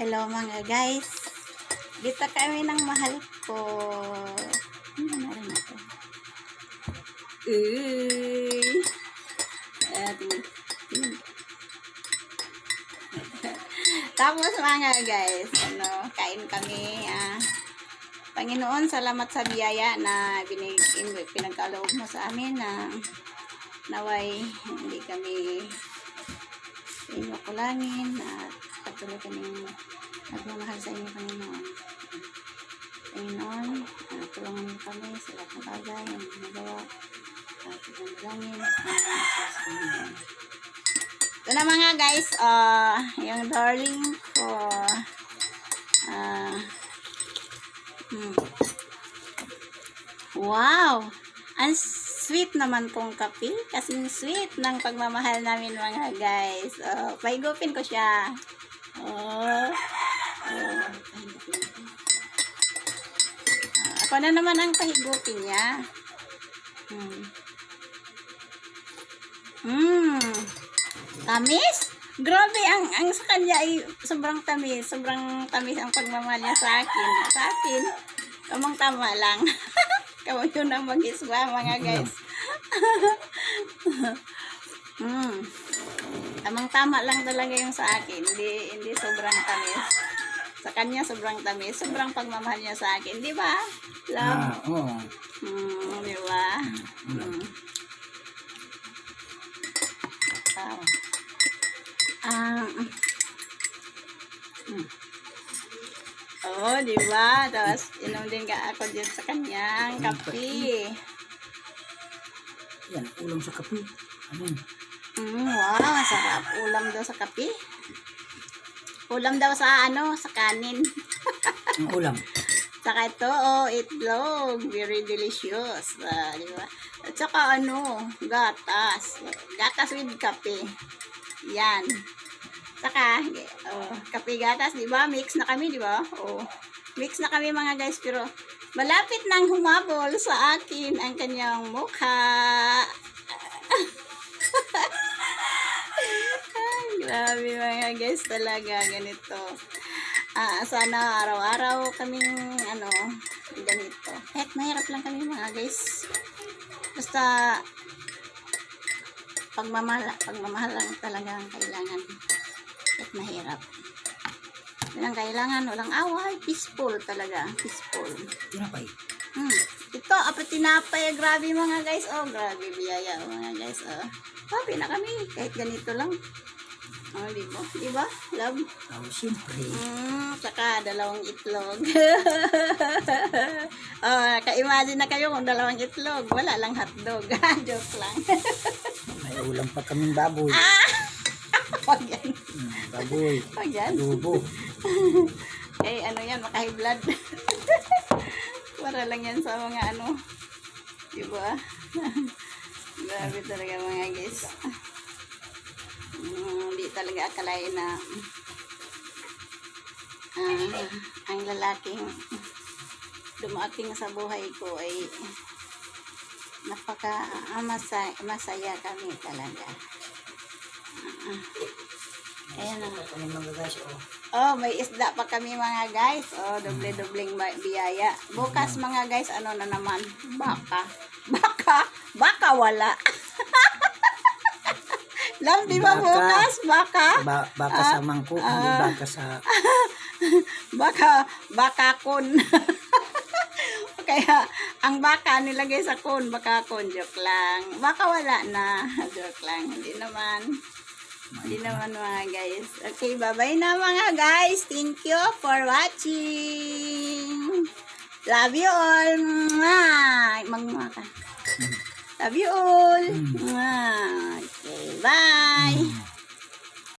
Hello mga guys. Dito kami ng mahal ko. Ano na rin. Tapos mga guys, ano, kain kami. Ah, Panginoon, salamat sa biyaya na binig, pinagkaloob mo sa amin na naway hindi kami inyo kulangin at patuloy kaming nagmamahal sa inyo, Panginoon. Panginoon, uh, tulungan mo kami sa lahat ng bagay na ginagawa at ipanalangin. Ito na mga guys, uh, yung darling ko. Uh, hmm. Wow! Ang sweet naman tong kape. Kasing sweet ng pagmamahal namin mga guys. Oh, paigupin ko siya. Oh. Ako na naman ang pahigupin niya. Hmm. Hmm. Tamis? Grabe, ang, ang sa kanya ay sobrang tamis. Sobrang tamis ang pagmamahal niya sa akin. Sa akin, tamang tama lang. Kamu yun ang mag-iswa, mga guys. mm. Tamang tama lang talaga yung sa akin. Hindi, hindi sobrang tamis. Sa kanya, sobrang tamis. Sobrang pagmamahal niya sa akin. Di ba? Love? Ah, oo. Mm, di ba? Mm. Wow. Ah. mm. Oo, di ba? Tapos, inom din ka ako dyan sa kanyang kape. Yan, ulam sa kape. Ano yun? Mm, wow, ang sarap. Ulam daw sa kape. Ulam daw sa ano, sa kanin. Ang ulam. Saka ito, oh, itlog. Very delicious. Ah, di ba? At saka ano, gatas. Gatas with kape. Yan. Saka, oh, kape gatas, di ba? Mix na kami, di ba? Oh, mix na kami mga guys, pero malapit nang humabol sa akin ang kanyang mukha. Grabe mga guys talaga, ganito. Ah, sana araw-araw kaming ano, ganito. Kahit mahirap lang kami mga guys. Basta pagmamahal, pagmamahal lang talaga ang kailangan. Kahit mahirap. Walang kailangan, walang away, peaceful talaga, peaceful. Tinapay. Hmm. Ito, apat tinapay. Grabe mga guys. Oh, grabe biyaya mga guys. Oh. Happy na kami. Kahit ganito lang. Oh, di ba? Di ba? Love. Oh, siyempre. Mm, tsaka dalawang itlog. oh, ka-imagine na kayo kung dalawang itlog. Wala lang hotdog. Joke lang. May ulam pa kaming baboy. ah! Wag yan. Hmm, baboy. Wag yan. Adobo. Eh, ano yan, makahi blood. Para lang yan sa mga ano. Diba? Grabe talaga mga guys. Mm, Hindi talaga akalain na ah, ang lalaking dumating sa buhay ko ay napaka ah, masaya, masaya kami talaga. Ayan Ano mga guys, oh. Oh, may isda pa kami mga guys. Oh, doble-dobleng ba- biyaya. Bukas mga guys, ano na naman? Baka. Baka. Baka wala. Love, di ba Baka. bukas? Baka. Ba baka sa mangko, hindi baka sa... Baka. Baka kun. Kaya, ang baka nilagay sa kun, baka kun. Joke lang. Baka wala na. Joke lang. Hindi naman. Hindi naman mga guys. Okay, bye-bye na mga guys. Thank you for watching. Love you all. Mwah. Magmumaka. Love you all. Mwah. Okay, bye.